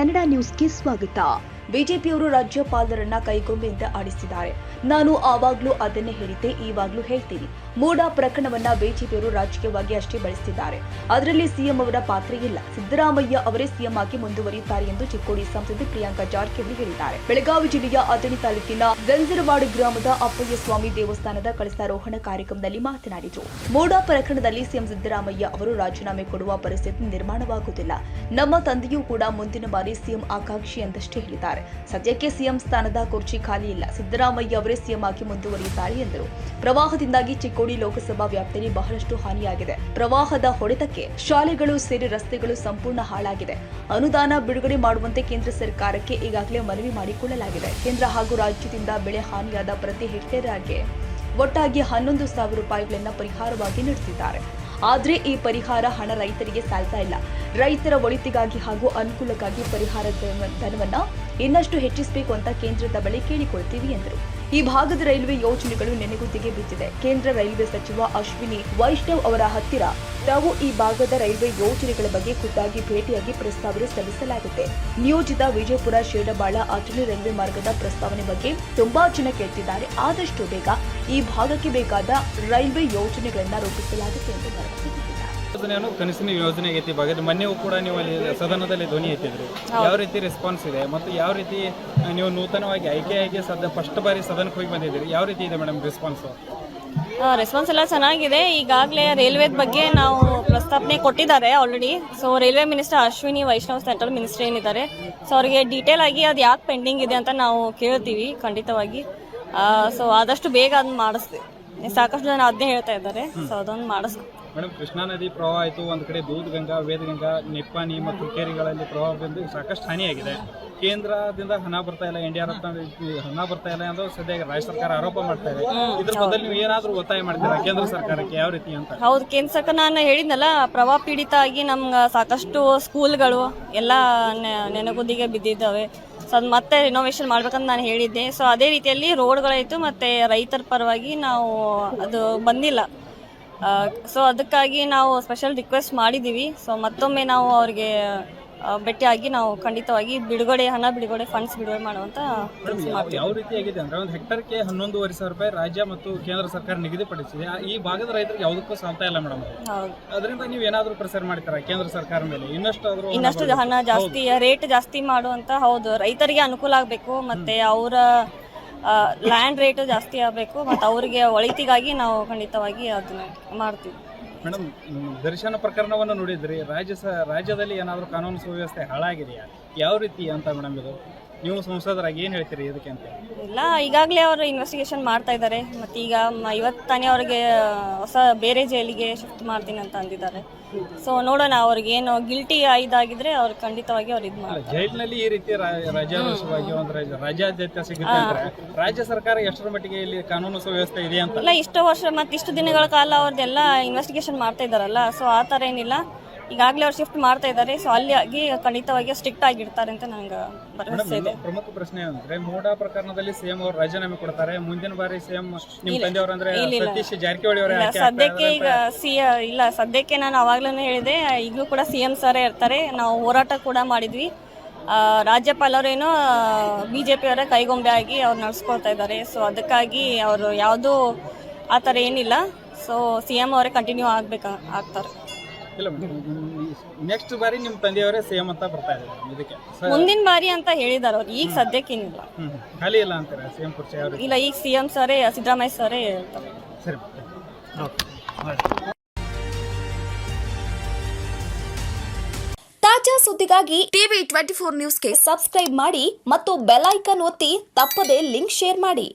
ಕನ್ನಡ ನ್ಯೂಸ್ಗೆ ಸ್ವಾಗತ. ಬಿಜೆಪಿಯವರು ರಾಜ್ಯಪಾಲರನ್ನ ಕೈಗೊಂಬೆಯಿಂದ ಆಡಿಸಿದ್ದಾರೆ. ನಾನು ಆವಾಗ್ಲೂ ಅದನ್ನೇ ಹೇಳಿದ್ದೆ, ಈವಾಗ್ಲೂ ಹೇಳ್ತೀನಿ. ಮೋಡಾ ಪ್ರಕರಣವನ್ನ ಬಿಜೆಪಿಯವರು ರಾಜಕೀಯವಾಗಿ ಅಷ್ಟೇ ಬಳಸಿದ್ದಾರೆ ಅದರಲ್ಲಿ ಸಿಎಂ ಅವರ ಪಾತ್ರ ಇಲ್ಲ. ಸಿದ್ದರಾಮಯ್ಯ ಅವರೇ ಸಿಎಂ ಆಗಿ ಮುಂದುವರಿಯುತ್ತಾರೆ ಎಂದು ಚಿಕ್ಕೋಡಿ ಸಂಸದೆ ಪ್ರಿಯಾಂಕಾ ಜಾರಕಿಹೊಳಿ ಹೇಳಿದ್ದಾರೆ. ಬೆಳಗಾವಿ ಜಿಲ್ಲೆಯ ಅಥಣಿ ತಾಲೂಕಿನ ಗಂಜರವಾಡ ಗ್ರಾಮದ ಅಪ್ಪಯ್ಯ ಸ್ವಾಮಿ ದೇವಸ್ಥಾನದ ಕಳಸಾರೋಹಣ ಕಾರ್ಯಕ್ರಮದಲ್ಲಿ ಮಾತನಾಡಿದರು. ಮೋಡಾ ಪ್ರಕರಣದಲ್ಲಿ ಸಿಎಂ ಸಿದ್ದರಾಮಯ್ಯ ಅವರು ರಾಜೀನಾಮೆ ಕೊಡುವ ಪರಿಸ್ಥಿತಿ ನಿರ್ಮಾಣವಾಗುವುದಿಲ್ಲ. ನಮ್ಮ ತಂದೆಯೂ ಕೂಡ ಮುಂದಿನ ಬಾರಿ ಸಿಎಂ ಆಕಾಂಕ್ಷಿ ಎಂದಷ್ಟೇ ಹೇಳಿದ್ದಾರೆ. ಸದ್ಯಕ್ಕೆ ಸಿಎಂ ಸ್ಥಾನದ ಕುರ್ಚಿ ಖಾಲಿ ಇಲ್ಲ. ಸಿದ್ದರಾಮಯ್ಯ ಅವರೇ ಸಿಎಂ ಆಗಿ ಮುಂದುವರಿಯುತ್ತಾರೆ ಎಂದರು. ಪ್ರವಾಹದಿಂದಾಗಿ ಚಿಕ್ಕೋಡಿ ಲೋಕಸಭಾ ವ್ಯಾಪ್ತಿಯಲ್ಲಿ ಬಹಳಷ್ಟು ಹಾನಿಯಾಗಿದೆ. ಪ್ರವಾಹದ ಹೊಡೆತಕ್ಕೆ ಶಾಲೆಗಳು ಸೇರಿ ರಸ್ತೆಗಳು ಸಂಪೂರ್ಣ ಹಾಳಾಗಿದೆ. ಅನುದಾನ ಬಿಡುಗಡೆ ಮಾಡುವಂತೆ ಕೇಂದ್ರ ಸರ್ಕಾರಕ್ಕೆ ಈಗಾಗಲೇ ಮನವಿ ಮಾಡಿಕೊಳ್ಳಲಾಗಿದೆ. ಕೇಂದ್ರ ಹಾಗೂ ರಾಜ್ಯದಿಂದ ಬೆಳೆ ಹಾನಿಯಾದ ಪ್ರತಿ ಹೆಕ್ಟೇರ್ಗೆ ಒಟ್ಟಾಗಿ ಹನ್ನೊಂದು ಸಾವಿರ ರೂಪಾಯಿಗಳನ್ನ ಪರಿಹಾರವಾಗಿ ನೀಡುತ್ತಿದ್ದಾರೆ. ಆದರೆ ಈ ಪರಿಹಾರ ಹಣ ರೈತರಿಗೆ ಸಾಲ್ತಾ ಇಲ್ಲ. ರೈತರ ಒಳಿತಿಗಾಗಿ ಹಾಗೂ ಅನುಕೂಲಕ್ಕಾಗಿ ಪರಿಹಾರ ಧನವನ್ನ ಇನ್ನಷ್ಟು ಹೆಚ್ಚಿಸಬೇಕು ಅಂತ ಕೇಂದ್ರದ ಬಳಿ ಕೇಳಿಕೊಳ್ತೀವಿ ಎಂದರು. ಈ ಭಾಗದ ರೈಲ್ವೆ ಯೋಜನೆಗಳು ನೆನೆಗುದಿಗೆ ಬಿದ್ದಿದೆ. ಕೇಂದ್ರ ರೈಲ್ವೆ ಸಚಿವ ಅಶ್ವಿನಿ ವೈಷ್ಣವ್ ಅವರ ಹತ್ತಿರ ತಾವು ಈ ಭಾಗದ ರೈಲ್ವೆ ಯೋಜನೆಗಳ ಬಗ್ಗೆ ಖುದ್ದಾಗಿ ಭೇಟಿಯಾಗಿ ಪ್ರಸ್ತಾವನೆ ಸಲ್ಲಿಸಲಾಗುತ್ತೆ. ನಿಯೋಜಿತ ವಿಜಯಪುರ ಶೇಡಬಾಳ ಅಥಣಿ ರೈಲ್ವೆ ಮಾರ್ಗದ ಪ್ರಸ್ತಾವನೆ ಬಗ್ಗೆ ತುಂಬಾ ಜನ ಕೇಳ್ತಿದ್ದಾರೆ. ಆದಷ್ಟು ಬೇಗ ಈ ಭಾಗಕ್ಕೆ ಬೇಕಾದ ರೈಲ್ವೆ ಯೋಜನೆಗಳನ್ನ ರೂಪಿಸಲಾಗುತ್ತೆ ಎಂದು ಭರವಸೆ ನೀಡಿದ್ದಾರೆ. ಯೋಜನೆಯನ್ನು ಕನಸಿನ ಯೋಜನೆ ಆಗೈತಿ ಭಾಗದ ಮೊನ್ನೆಯೂ ಕೂಡ ನೀವು ಅಲ್ಲಿ ಸದನದಲ್ಲಿ ಧ್ವನಿ ಎತ್ತಿದ್ರಿ. ಯಾವ ರೀತಿ ರೆಸ್ಪಾನ್ಸ್ ಇದೆ? ಮತ್ತು ಯಾವ ರೀತಿ ನೀವು ನೂತನವಾಗಿ ಆಯ್ಕೆಯಾಗಿ ಸದ ಫಸ್ಟ್ ಬಾರಿ ಸದನಕ್ಕೆ ಹೋಗಿ ಬಂದಿದ್ದೀರಿ ಯಾವ ರೀತಿ ಇದೆ ಮೇಡಮ್ ರೆಸ್ಪಾನ್ಸ್ ರೆಸ್ಪಾನ್ಸ್ ಎಲ್ಲ ಚೆನ್ನಾಗಿದೆ. ಈಗಾಗಲೇ ರೈಲ್ವೆ ಬಗ್ಗೆ ನಾವು ಪ್ರಸ್ತಾಪನೆ ಕೊಟ್ಟಿದ್ದಾರೆ already so railway minister Ashwini Vaishnav central minister ಏನಿದ್ದಾರೆ ಸೊ ಅವರಿಗೆ ಡೀಟೇಲ್ ಆಗಿ ಅದು ಯಾಕೆ ಪೆಂಡಿಂಗ್ ಇದೆ ಅಂತ ನಾವು ಕೇಳ್ತೀವಿ ಖಂಡಿತವಾಗಿ. ಸೊ ಆದಷ್ಟು ಬೇಗ ಅದನ್ನ ಮಾಡಿಸ್ತೀವಿ ಸಾಕಷ್ಟು ಜನ ಅದನ್ನೇ ಹೇಳ್ತಾ ಇದ್ದಾರೆ ಸೊ ಅದೊಂದು ಮಾಡಿಸ್ತೀವಿ ಮೇಡಮ್ ಕೃಷ್ಣಾ ನದಿ ಪ್ರವಾಹ ಆಯಿತು ಒಂದು ಕಡೆ ವೇದ ಗಂಗಾ ನೆಪ್ಪಾನಿ ಮತ್ತು ಕೇರಿಗಳಲ್ಲಿ ಪ್ರವಾಹ ಬಂದು ಸಾಕಷ್ಟು ಹಾನಿಯಾಗಿದೆ. ಕೇಂದ್ರದಿಂದ ಹಣ ಬರ್ತಾ ಇಲ್ಲ ಎನ್ ಡಿ ಆರ್ ಹಣ ಬರ್ತಾ ಇಲ್ಲ ಅಂತ ಸದ್ಯ ರಾಜ್ಯ ಸರ್ಕಾರ ಆರೋಪ ಮಾಡ್ತಾ ಇದೆ. ಇದ್ರ ಬದಲು ನೀವು ಏನಾದ್ರೂ ಒತ್ತಾಯ ಮಾಡ್ತೀರಾ ಕೇಂದ್ರ ಸರ್ಕಾರಕ್ಕೆ ಯಾವ ರೀತಿ ಅಂತ? ಹೌದು ಕೇಂದ್ರ ಸರ್ಕಾರ ನಾನು ಹೇಳಿದ್ನಲ್ಲ ಪ್ರವಾಹ ಪೀಡಿತ ಆಗಿ ನಮ್ಗೆ ಸಾಕಷ್ಟು ಸ್ಕೂಲ್ಗಳು ಎಲ್ಲ ನೆನಗುದಿಗೆ ಬಿದ್ದಿದ್ದಾವೆ. ಸೊ ಅದು ಮತ್ತೆ ರಿನೋವೇಶನ್ ಮಾಡ್ಬೇಕಂತ ನಾನು ಹೇಳಿದ್ದೆ. ಸೊ ಅದೇ ರೀತಿಯಲ್ಲಿ ರೋಡ್ಗಳಾಯಿತು ಮತ್ತು ರೈತರ ಪರವಾಗಿ ನಾವು ಅದು ಬಂದಿಲ್ಲ. ಸೊ ಅದಕ್ಕಾಗಿ ನಾವು ಸ್ಪೆಷಲ್ ರಿಕ್ವೆಸ್ಟ್ ಮಾಡಿದ್ದೀವಿ ಸೊ ಮತ್ತೊಮ್ಮೆ ನಾವು ಅವ್ರಿಗೆ ಭೇಟಿಯಾಗಿ ನಾವು ಖಂಡಿತವಾಗಿ ಬಿಡುಗಡೆ ಹಣ ಬಿಡುಗಡೆ ಫಂಡ್ಸ್ ಬಿಡುಗಡೆ ಮಾಡುವಂತ ಕೆಲಸ ಯಾವ- ಯಾವ ರೀತಿ ಆಗಿದೆ ಅಂದ್ರೆ ಒಂದು ಹೆಕ್ಟರ್ಗೆ ಹನ್ನೊಂದುವರೆ ಸಾವಿರ ರೂಪಾಯಿ ರಾಜ್ಯ ಮತ್ತು ಕೇಂದ್ರ ಸರ್ಕಾರ ನಿಗದಿಪಡಿಸಿದೆ. ಈ ಭಾಗದ ರೈತರಿಗೆ ಯಾವುದಕ್ಕೂ ಸಾಲ್ತಾ ಇಲ್ಲ ಮೇಡಮ್. ಅದರಿಂದ ನೀವು ಏನಾದರೂ ಪ್ರಸಾರ ಮಾಡ್ತಾರ ಕೇಂದ್ರ ಸರ್ಕಾರ ಮೇಲೆ? ಇನ್ನಷ್ಟು ಆದ್ರೂ ಇನ್ನಷ್ಟು ಹಣ ಜಾಸ್ತಿ ರೇಟ್ ಜಾಸ್ತಿ ಮಾಡುವಂತ ಹೌದು. ರೈತರಿಗೆ ಅನುಕೂಲ ಆಗಬೇಕು ಮತ್ತೆ ಅವರ ಲ್ಯಾಂಡ್ ರೇಟ್ ಜಾಸ್ತಿ ಆಗಬೇಕು ಮತ್ತು ಅವರಿಗೆ ಒಳಿತಿಗಾಗಿ ನಾವು ಖಂಡಿತವಾಗಿ ಅದನ್ನ ಮಾಡ್ತೀವಿ. ಮೇಡಮ್ ದರ್ಶನ ಪ್ರಕರಣವನ್ನು ನೋಡಿದ್ರಿ, ರಾಜ್ಯ ಸ, ರಾಜ್ಯದಲ್ಲಿ ಏನಾದರೂ ಕಾನೂನು ಸುವ್ಯವಸ್ಥೆ ಹಾಳಾಗಿದೆಯಾ? ಯಾವ ರೀತಿ ಅಂತ ಮೇಡಮ್ ಇದು? ನೀವು ಸಂಸದರಾಗಿ ಏನು ಹೇಳ್ತೀರಿ ಇದಕ್ಕೆ ಅಂತ? ಇಲ್ಲ ಈಗಾಗಲೇ ಅವರು ಇನ್ವೆಸ್ಟಿಗೇಷನ್ ಮಾಡ್ತಾ ಇದ್ದಾರೆ. ಮತ್ತು ಈಗ ಮ- ಇವತ್ತು ತಾನೇ ಅವರಿಗೆ ಹೊಸ ಬೇರೆ ಜೈಲಿಗೆ ಶಿಫ್ಟ್ ಮಾಡ್ತೀನಿ ಅಂತ ಅಂದಿದ್ದಾರೆ. ಸೊ ನೋಡೋಣ ಅವ್ರಿಗೆ ಏನು ಗಿಲ್ಟಿ ಇದಾಗಿದ್ರೆ ಅವ್ರು ಖಂಡಿತವಾಗಿ ಅವ್ರು ಇದು ಮಾಡ್ತಾರೆ. ಜೈಲಿನಲ್ಲಿ ಈ ರೀತಿ ರಾ- ರಾಜ್ಯಾದೇಶವಾಗಿ ಒಂದು ರಾಜ್ಯಾದ್ಯಂತ ಸಿಗುತ್ತೆ ಅಂದ್ರೆ ರಾಜ್ಯ ಸರ್ಕಾರ ಎಷ್ಟರ ಮಟ್ಟಿಗೆ ಇಲ್ಲಿ ಕಾನೂನು ಸುವ್ಯವಸ್ಥೆ ಇದೆ ಅಂತ? ಇಲ್ಲ ಇಷ್ಟು ವರ್ಷ ಮತ್ತು ಇಷ್ಟು ದಿನಗಳ ಕಾಲ ಅವ್ರದ್ದೆಲ್ಲ ಇನ್ವೆಸ್ಟಿಗೇಷನ್ ಮಾಡ್ತಾ ಇದ್ದಾರಲ್ಲ ಸೊ ಆ ಥರ ಏನಿಲ್ಲ. ಈಗಾಗಲೇ ಅವ್ರು ಶಿಫ್ಟ್ ಮಾಡ್ತಾ ಇದ್ದಾರೆ ಸೊ ಅಲ್ಲಿ ಆಗಿ ಖಂಡಿತವಾಗಿ ಸ್ಟ್ರಿಕ್ಟ್ ಆಗಿರ್ತಾರೆ ಅಂತ ನಂಗೆ ಭರವಸೆ ಇದೆ. ಪ್ರಮುಖ ಪ್ರಶ್ನೆ ಅಂದ್ರೆ ಮೋಡಾ ಪ್ರಕರಣದಲ್ಲಿ ಸಿಎಂ ಅವರು ರಾಜೀನಾಮೆ ಕೊಡ್ತಾರೆ. ಮುಂದಿನ ಬಾರಿ ಸಿಎಂ ನಿಮ್ ತಂದೆಯವರು ಅಂದ್ರೆ ಸತೀಶ್ ಜಾರಕಿಹೊಳಿ ಅವರ ಸದ್ಯಕ್ಕೆ ಈಗ ಸಿ ಇಲ್ಲ ಸದ್ಯಕ್ಕೆ ನಾನು ಅವಾಗ್ಲೂ ಹೇಳಿದೆ ಈಗಲೂ ಕೂಡ ಸಿಎಂ ಸರ್ ಇರ್ತಾರೆ. ನಾವು ಹೋರಾಟ ಕೂಡ ಮಾಡಿದ್ವಿ. ರಾಜ್ಯಪಾಲರೇನೋ ಬಿ ಜೆ ಪಿಯವರ ಕೈಗೊಂಬೆ ಆಗಿ ಅವ್ರು ನಡ್ಸ್ಕೊಳ್ತಾ ಇದ್ದಾರೆ ಸೊ ಅದಕ್ಕಾಗಿ ಅವರು ಯಾವುದೂ ಆ ಥರ ಏನಿಲ್ಲ. ಸೊ ಸಿ ಎಂ ಅವರೇ ಕಂಟಿನ್ಯೂ ಆಗ್ಬೇಕು ಆಗ್ತಾರೆ. ಇಲ್ಲ ನೆಕ್ಸ್ಟ್ ಬಾರಿ ನಿಮ್ಮ ತಂದೆಯವರೇ ಸೇಮ್ ಅಂತ ಬರ್ತಾ ಇದ್ದಾರೆ ಇದಕ್ಕೆ. ಸ- ಮುಂದಿನ ಬಾರಿ ಅಂತ ಹೇಳಿದಾರೆ ಅವ್ರು. ಈಗ ಸದ್ಯಕ್ಕೇನಿಲ್ಲ ಹ್ಮ್. ಖಾಲಿ ಇಲ್ಲ ಅಂತಾರೆ ಸಿಎಂ ಕುರ್ಚಿ ಅವರು? ಇಲ್ಲ ಈಗ ಸಿ ಎಂ ಸರೇ ಸಿದ್ದರಾಮಯ್ಯ ಸರೇ ಹೇಳ್ತಾರೆ. ಸರಿ ತಾಜಾ ಸುದ್ದಿಗಾಗಿ ಟಿವಿ ಟ್ವೆಂಟಿ ಫೋರ್ ನ್ಯೂಸ್ಗೆ ಸಬ್ಸ್ಕ್ರೈಬ್ ಮಾಡಿ ಮತ್ತು ಬೆಲ್ ಐಕನ್ ಒತ್ತಿ ತಪ್ಪದೇ ಲಿಂಕ್ ಶೇರ್ ಮಾಡಿ.